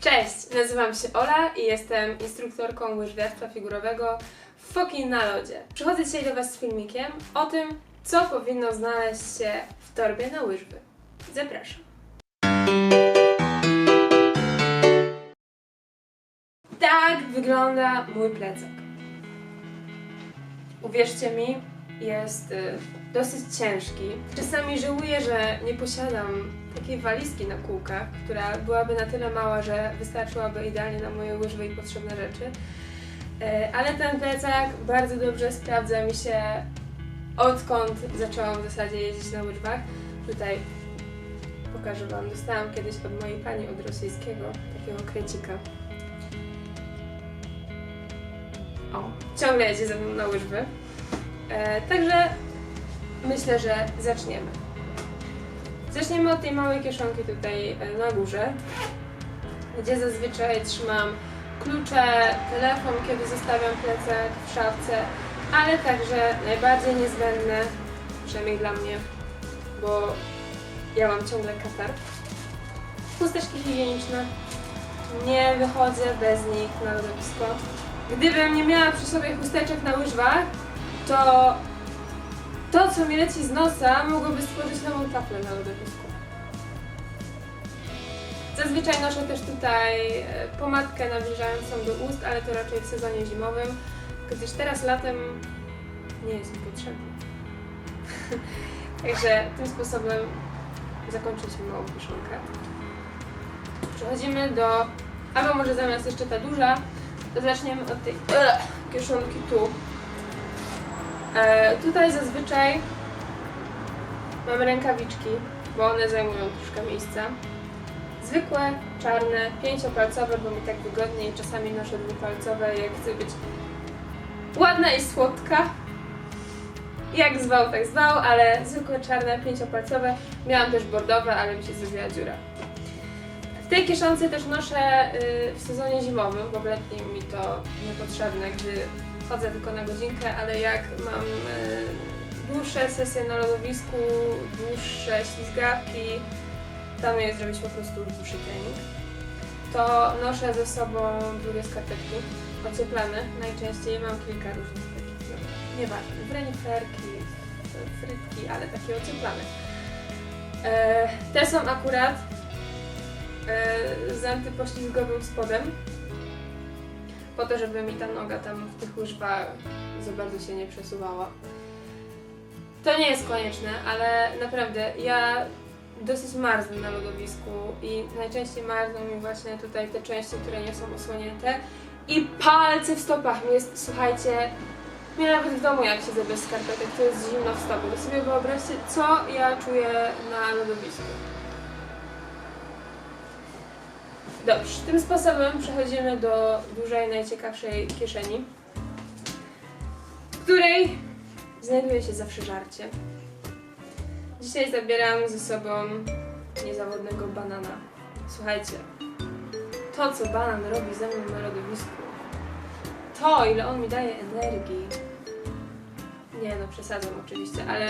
Cześć, nazywam się Ola i jestem instruktorką łyżwiarstwa figurowego w Foki na lodzie. Przychodzę dzisiaj do Was z filmikiem o tym, co powinno znaleźć się w torbie na łyżwy. Zapraszam. Tak wygląda mój plecak. Uwierzcie mi, jest y, dosyć ciężki. Czasami żałuję, że nie posiadam takiej walizki na kółkach, która byłaby na tyle mała, że wystarczyłaby idealnie na moje łyżwy i potrzebne rzeczy. Y, ale ten plecak bardzo dobrze sprawdza mi się odkąd zaczęłam w zasadzie jeździć na łyżwach. Tutaj pokażę Wam, dostałam kiedyś od mojej pani od rosyjskiego takiego krecika. O, ciągle jedzie ze mną na łyżwy. E, także myślę, że zaczniemy. Zaczniemy od tej małej kieszonki tutaj e, na górze, gdzie zazwyczaj trzymam klucze, telefon, kiedy zostawiam plecak w szafce, ale także najbardziej niezbędne, przynajmniej dla mnie, bo ja mam ciągle katar, chusteczki higieniczne. Nie wychodzę bez nich na lodowisko. Gdybym nie miała przy sobie chusteczek na łyżwach, to to, co mi leci z nosa, mogłoby stworzyć nową taflę na lodowisku. Zazwyczaj noszę też tutaj e, pomadkę nawilżającą do ust, ale to raczej w sezonie zimowym, gdyż teraz latem nie jest mi potrzebna. Także tym sposobem zakończyliśmy małą kieszonkę. Przechodzimy do, albo może zamiast jeszcze ta duża, to zaczniemy od tej kieszonki tu. E, tutaj zazwyczaj mamy rękawiczki, bo one zajmują troszkę miejsca. Zwykłe, czarne, pięciopalcowe, bo mi tak wygodniej. Czasami noszę dwupalcowe, jak chcę być ładna i słodka. Jak zwał, tak zwał, ale zwykłe, czarne, pięciopalcowe. Miałam też bordowe, ale mi się zrobiła dziura. W tej kieszonce też noszę y, w sezonie zimowym, bo w letnim mi to niepotrzebne, gdy chodzę tylko na godzinkę, ale jak mam y, dłuższe sesje na lodowisku, dłuższe ślizgawki, planuję zrobić po prostu dłuższy trening, to noszę ze sobą długie skarpetki ocieplane. Najczęściej mam kilka różnych takich, no, nieważne, reniferki, frytki, ale takie ocieplane. E, te są akurat e, z antypoślizgowym spodem, po to, żeby mi ta noga tam w tych łyżwach za bardzo się nie przesuwała. To nie jest konieczne, ale naprawdę ja dosyć marznę na lodowisku i najczęściej marzną mi właśnie tutaj te części, które nie są osłonięte i palce w stopach mi jest, słuchajcie, mnie nawet w domu jak siedzę bez skarpetek, to jest zimno w stopy. To sobie wyobraźcie, co ja czuję na lodowisku. Dobrze, tym sposobem przechodzimy do dużej, najciekawszej kieszeni, w której znajduje się zawsze żarcie. Dzisiaj zabieram ze sobą niezawodnego banana. Słuchajcie, to co banan robi ze mną na lodowisku, to ile on mi daje energii. Nie no, przesadzam oczywiście, ale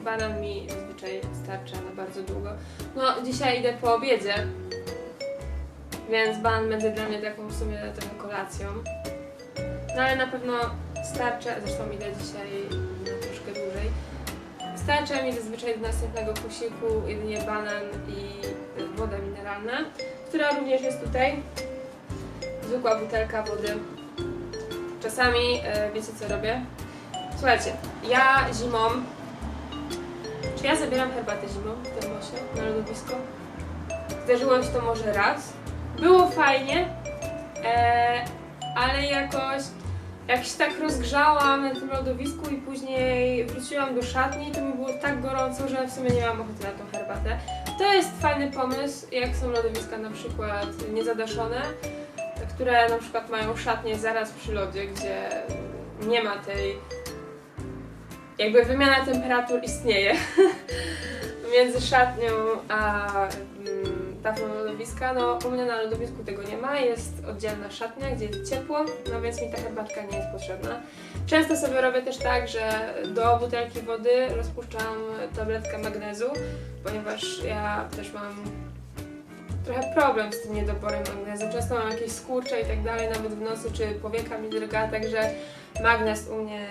banan mi zazwyczaj starcza na bardzo długo. No, dzisiaj idę po obiedzie, więc banan będzie dla mnie taką w sumie trochę kolacją. No ale na pewno starcza, zresztą idę dzisiaj troszkę dłużej. Starcza mi zazwyczaj do następnego posiłku jedynie banan i woda mineralna, która również jest tutaj. Zwykła butelka wody. Czasami e, wiecie co robię? Słuchajcie, ja zimą. Czy ja zabieram herbatę zimą w termosie na lodowisko? Zdarzyło się to może raz. Było fajnie, e, ale jakoś jak się tak rozgrzałam na tym lodowisku i później wróciłam do szatni, to mi było tak gorąco, że w sumie nie miałam ochoty na tą herbatę. To jest fajny pomysł, jak są lodowiska na przykład niezadaszone, które na przykład mają szatnię zaraz przy lodzie, gdzie nie ma tej jakby wymiana temperatur istnieje między szatnią a mm, taflą lodowiska. No u mnie na lodowisku tego nie ma, jest oddzielna szatnia, gdzie jest ciepło, no więc mi ta herbatka nie jest potrzebna. Często sobie robię też tak, że do butelki wody rozpuszczam tabletkę magnezu, ponieważ ja też mam trochę problem z tym niedoborem magnezu. Często mam jakieś skurcze i tak dalej, nawet w nocy, czy powieka mi drga, także magnez u mnie...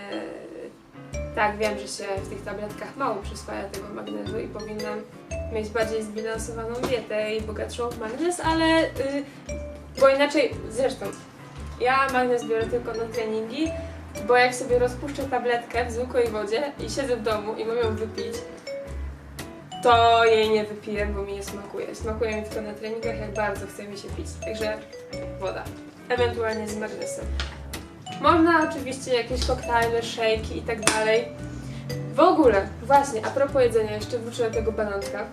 Tak, wiem, że się w tych tabletkach mało przyswaja tego magnezu i powinnam mieć bardziej zbilansowaną dietę i bogatszą w magnez, ale... y, bo inaczej, zresztą, ja magnez biorę tylko na treningi, bo jak sobie rozpuszczę tabletkę w zwykłej wodzie i siedzę w domu i mam ją wypić, to jej nie wypiję, bo mi nie smakuje. Smakuje mi tylko na treningach, jak bardzo chce mi się pić. Także woda. Ewentualnie z magnesem. Można oczywiście jakieś koktajle, szejki i tak dalej. W ogóle, właśnie, a propos jedzenia, jeszcze wrócę do tego bananka.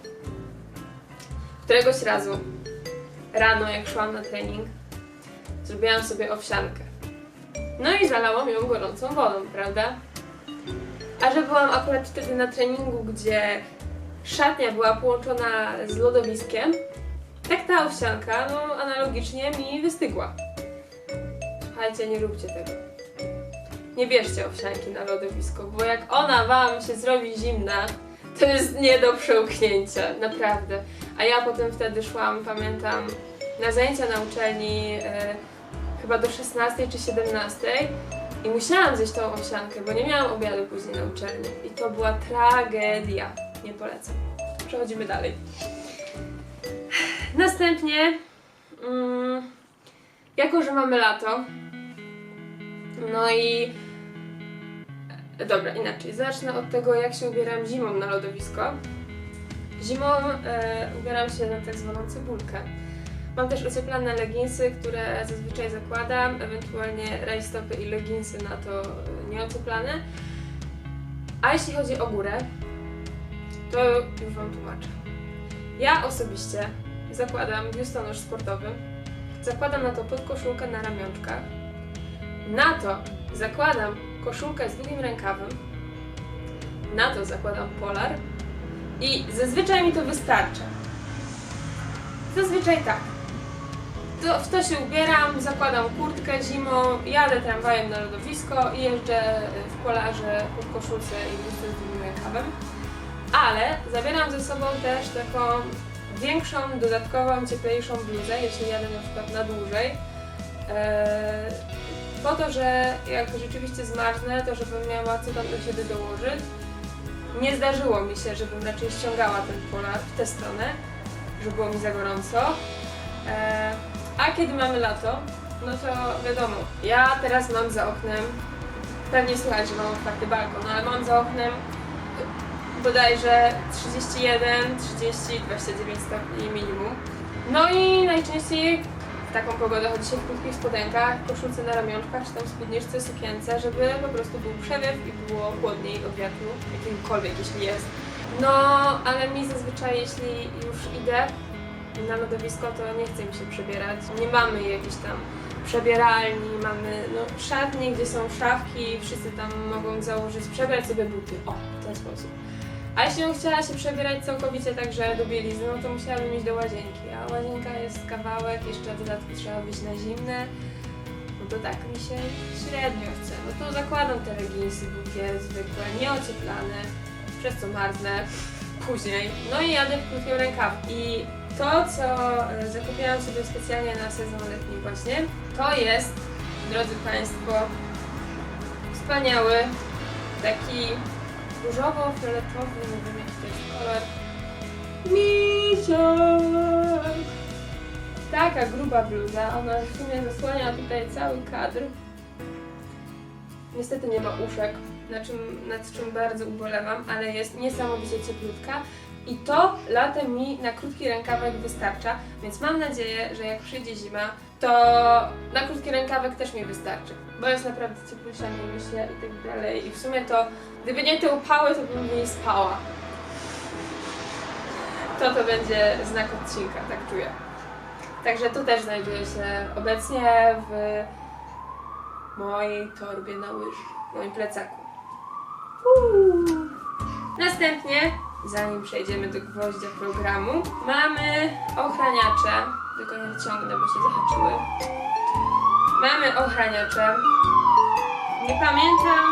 Któregoś razu, rano jak szłam na trening, zrobiłam sobie owsiankę. No i zalałam ją gorącą wodą, prawda? A że byłam akurat wtedy na treningu, gdzie szatnia była połączona z lodowiskiem, tak ta owsianka, no analogicznie mi wystygła. Słuchajcie, nie róbcie tego. Nie bierzcie owsianki na lodowisko, bo jak ona wam się zrobi zimna, to jest nie do przełknięcia, naprawdę. A ja potem wtedy szłam, pamiętam, na zajęcia na uczelni, e, chyba do 16 czy 17 i musiałam zjeść tą owsiankę, bo nie miałam obiadu później na uczelni. I to była tragedia. Nie polecam. Przechodzimy dalej. Następnie, mm, jako że mamy lato, no i dobra, inaczej. Zacznę od tego, jak się ubieram zimą na lodowisko. Zimą e, ubieram się na tak zwaną cebulkę. Mam też ocieplane leginsy, które zazwyczaj zakładam, ewentualnie rajstopy i leginsy na to e, nieocieplane. A jeśli chodzi o górę, to już Wam tłumaczę. Ja osobiście zakładam biustonosz sportowy, zakładam na to podkoszulkę na ramionczkach, na to zakładam koszulkę z długim rękawem, na to zakładam polar i zazwyczaj mi to wystarcza. Zazwyczaj tak. To, w to się ubieram, zakładam kurtkę zimą, jadę tramwajem na lodowisko i jeżdżę w polarze pod koszulce i bluzce z długim rękawem. Ale zabieram ze sobą też taką większą, dodatkową, cieplejszą bluzę, jeśli jadę na przykład na dłużej. Eee, po to, że jak rzeczywiście zmarznę, to żebym miała co tam do siebie dołożyć. Nie zdarzyło mi się, żebym raczej ściągała ten polar w tę stronę, że było mi za gorąco. Eee, a kiedy mamy lato, no to wiadomo, ja teraz mam za oknem, pewnie słychać, że mam otwarty balkon, ale mam za oknem bodajże 31, 30, 29 stopni minimum. No i najczęściej taką pogodę chodzi się w krótkich spodenkach, koszulce na ramionczkach, czy tam spódniczce, sukience, żeby po prostu był przewiew i było chłodniej od wiatru, jakimkolwiek jeśli jest. No, ale mi zazwyczaj, jeśli już idę na lodowisko, to nie chce mi się przebierać. Nie mamy jakichś tam przebieralni, mamy no, szatnie, gdzie są szafki, wszyscy tam mogą założyć, przebrać sobie buty. O, w ten sposób. A jeśli bym chciała się przebierać całkowicie także do bielizny, no to musiałabym iść do łazienki, a łazienka jest kawałek, jeszcze w dodatku trzeba być na zimne, no to tak mi się średnio chce. No to zakładam te leginsy długie, zwykłe, nieocieplane, przez co marznę później. No i jadę w krótkim rękaw. I to, co e, zakupiłam sobie specjalnie na sezon letni właśnie, to jest, drodzy Państwo, wspaniały, taki różowo-fioletowy, nie wiem jaki to jest kolor, misiak. Taka gruba bluza, ona w sumie zasłania tutaj cały kadr. Niestety nie ma uszek, na czym, nad czym bardzo ubolewam, ale jest niesamowicie cieplutka. I to latem mi na krótki rękawek wystarcza, więc mam nadzieję, że jak przyjdzie zima, to na krótki rękawek też mi wystarczy, bo jest naprawdę cieplusza, nie myślę i tak dalej. I w sumie to, gdyby nie te upały, to bym w niej spała. To to będzie znak odcinka, tak czuję. Także tu też znajduje się obecnie w mojej torbie na łyżwy, w moim plecaku. Uuu. Następnie, zanim przejdziemy do gwoździa programu, mamy ochraniacze. Tylko nie wyciągnę, bo się zahaczyły. Mamy ochraniacze. Nie pamiętam.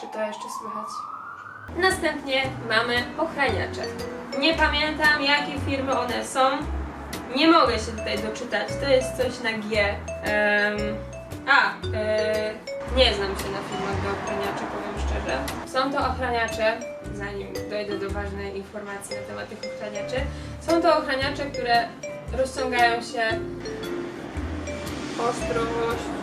Czy Następnie mamy ochraniacze. Nie pamiętam jakie firmy one są. Nie mogę się tutaj doczytać. To jest coś na G. Em, a, e, nie znam się na firmach do ochraniaczy, powiem szczerze. Są to ochraniacze, zanim dojdę do ważnej informacji na temat tych ochraniaczy. Są to ochraniacze, które rozciągają się ostrość.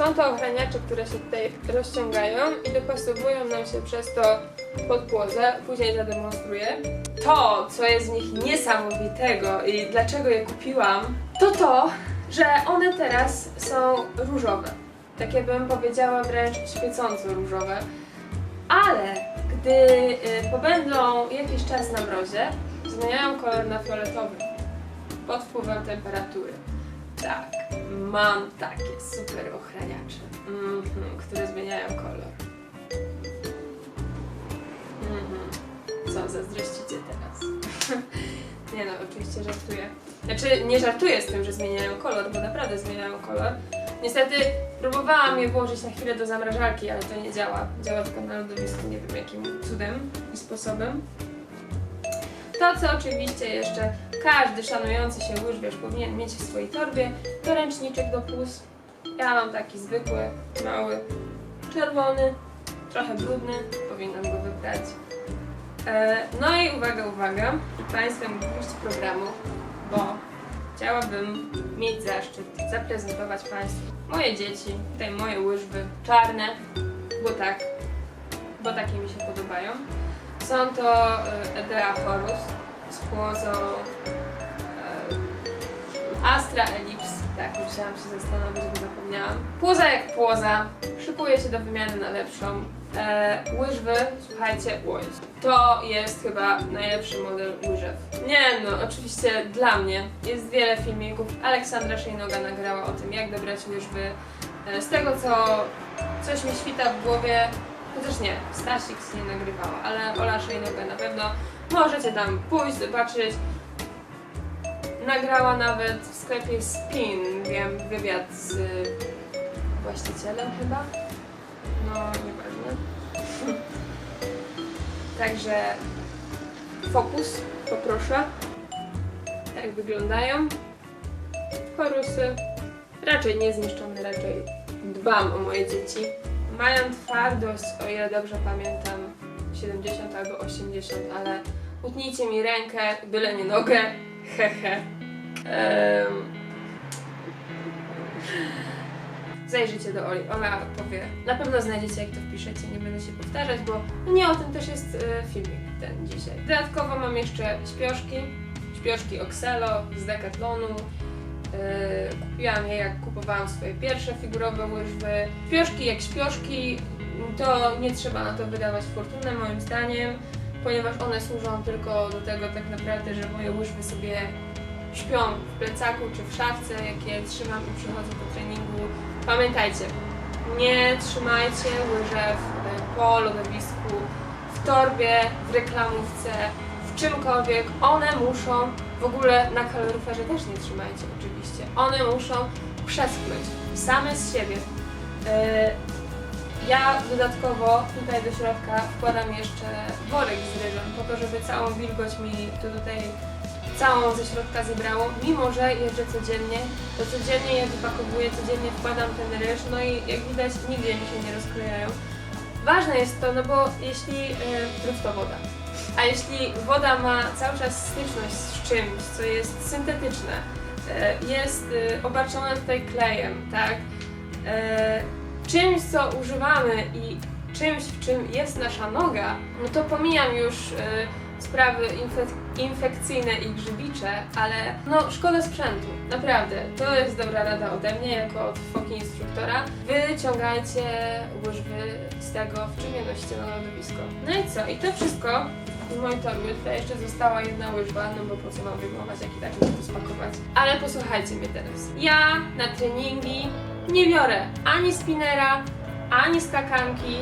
Są to ochraniacze, które się tutaj rozciągają i dopasowują nam się przez to pod płozę. Później zademonstruję. To, co jest w nich niesamowitego i dlaczego je kupiłam, to to, że one teraz są różowe. Takie bym powiedziała wręcz świecąco różowe. Ale gdy y, pobędą jakiś czas na mrozie, zmieniają kolor na fioletowy pod wpływem temperatury. Tak, mam takie super ochraniacze, mhm, które zmieniają kolor. Mhm. Co, zazdrościcie teraz? nie no, oczywiście żartuję. Znaczy, nie żartuję z tym, że zmieniają kolor, bo naprawdę zmieniają kolor. Niestety próbowałam je włożyć na chwilę do zamrażarki, ale to nie działa. Działa tylko na lodowisku, nie wiem jakim cudem i sposobem. To, co oczywiście jeszcze każdy szanujący się łyżwiarz powinien mieć w swojej torbie, to ręczniczek do pus. Ja mam taki zwykły, mały, czerwony, trochę brudny, powinnam go wybrać. E, no i uwaga, uwaga, Państwem gwóźdź programu, bo chciałabym mieć zaszczyt zaprezentować Państwu moje dzieci, tutaj moje łyżwy czarne, bo tak, bo takie mi się podobają. Są to e, Edea Horus z płozą e, Astra Ellipse. Tak, musiałam się zastanowić, bo zapomniałam. Płoza jak płoza, szykuje się do wymiany na lepszą. E, łyżwy, słuchajcie, łoś. To jest chyba najlepszy model łyżew. Nie no, oczywiście dla mnie. Jest wiele filmików. Aleksandra Szejnoga nagrała o tym, jak dobrać łyżwy. E, z tego, co coś mi świta w głowie, Chociaż nie, Stasik nie nagrywała, ale Ola Szejnoga na pewno. Możecie tam pójść, zobaczyć. Nagrała nawet w sklepie Spin, wiem, wywiad z właścicielem chyba. No, nieważne. Także fokus, poproszę. Tak wyglądają. Chorusy. Raczej niezniszczone, raczej dbam o moje dzieci. Mają twardość, o ile dobrze pamiętam, 70 albo 80, ale utnijcie mi rękę, byle nie nogę, hehe. Em. Zajrzyjcie do Oli, Ola powie. Na pewno znajdziecie, jak to wpiszecie, nie będę się powtarzać, bo nie o tym też jest e, filmik ten dzisiaj. Dodatkowo mam jeszcze śpioszki, śpioszki Oxelo z Decathlonu. Yy, kupiłam je jak kupowałam swoje pierwsze figurowe łyżwy. Śpioszki jak śpioszki, to nie trzeba na to wydawać fortunę moim zdaniem, ponieważ one służą tylko do tego tak naprawdę, że moje łyżwy sobie śpią w plecaku czy w szafce, jak je trzymam i przychodzę po treningu. Pamiętajcie, nie trzymajcie łyżew y, po lodowisku, w torbie, w reklamówce, czymkolwiek. One muszą, w ogóle na kaloryferze też nie trzymajcie oczywiście, one muszą przeschnąć same z siebie. Y, Ja dodatkowo tutaj do środka wkładam jeszcze worek z ryżem, po to, żeby całą wilgoć mi to tutaj całą ze środka zebrało, mimo że jeżdżę codziennie, to codziennie je wypakowuję, codziennie wkładam ten ryż, no i jak widać nigdzie mi się nie rozklejają. Ważne jest to, no bo jeśli, yy, to woda, a jeśli woda ma cały czas styczność z czymś, co jest syntetyczne, yy, jest yy, obarczone tutaj klejem, tak, yy, czymś, co używamy i czymś, w czym jest nasza noga, no to pomijam już sprawy infe- infekcyjne i grzybicze, ale no szkoda sprzętu, naprawdę. To jest dobra rada ode mnie, jako od foki instruktora. Wyciągajcie łyżwy z tego, w czym je nosicie na lodowisko. No i co? I to wszystko w mojej torbie. Tutaj jeszcze została jedna łyżwa, no bo po co mam wyjmować, jak i tak muszę to spakować. Ale posłuchajcie mnie teraz. Ja na treningi nie biorę ani spinera, ani skakanki,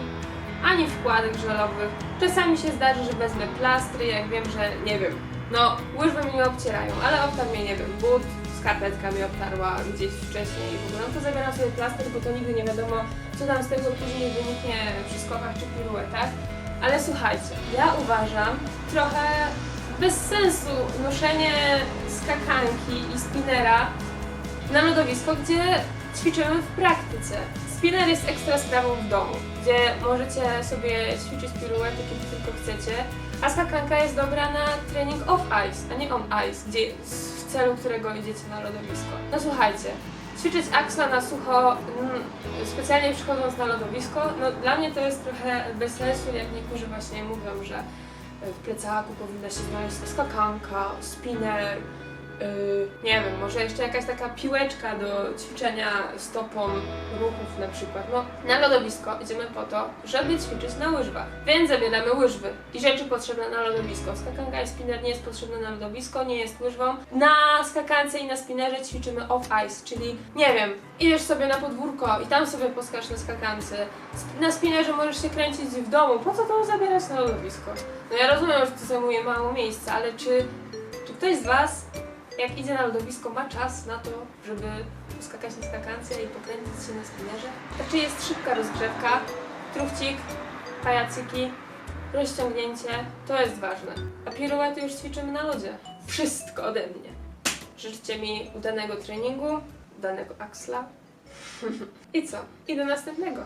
ani wkładek żelowych. Czasami się zdarzy, że wezmę plastry, jak wiem, że nie wiem. No, łyżwy mnie obcierają, ale obtarł mnie, nie wiem, but, skarpetka mnie obtarła gdzieś wcześniej w ogóle. No to zabieram sobie plaster, bo to nigdy nie wiadomo, co tam z tego później wyniknie przy skokach czy piruetach. Ale słuchajcie, ja uważam trochę bez sensu noszenie skakanki i spinera na lodowisko, gdzie ćwiczymy w praktyce. Spinner jest ekstra sprawą w domu, gdzie możecie sobie ćwiczyć piruety, kiedy tylko chcecie, a skakanka jest dobra na trening off ice, a nie on ice, gdzie, w celu którego idziecie na lodowisko. No słuchajcie, ćwiczyć axla na sucho, mm, specjalnie przychodząc na lodowisko, no dla mnie to jest trochę bez sensu, jak niektórzy właśnie mówią, że w plecaku powinna się znaleźć skakanka, spinner, nie wiem, może jeszcze jakaś taka piłeczka do ćwiczenia stopą ruchów na przykład. No, na lodowisko idziemy po to, żeby ćwiczyć na łyżwach. Więc zabieramy łyżwy i rzeczy potrzebne na lodowisko. Skakanka i spinner nie jest potrzebny na lodowisko, nie jest łyżwą. Na skakance i na spinnerze ćwiczymy off ice, czyli nie wiem, idziesz sobie na podwórko i tam sobie poskacz na skakance. Na spinnerze możesz się kręcić w domu, po co to zabierać na lodowisko? No ja rozumiem, że to zajmuje mało miejsca, ale czy, czy ktoś z Was jak idzie na lodowisko, ma czas na to, żeby poskakać na skakance i pokręcić się na spinnerze. Znaczy jest szybka rozgrzewka, truchcik, pajacyki, rozciągnięcie, to jest ważne. A piruety już ćwiczymy na lodzie. Wszystko ode mnie. Życzcie mi udanego treningu, udanego axla. I co? I do następnego.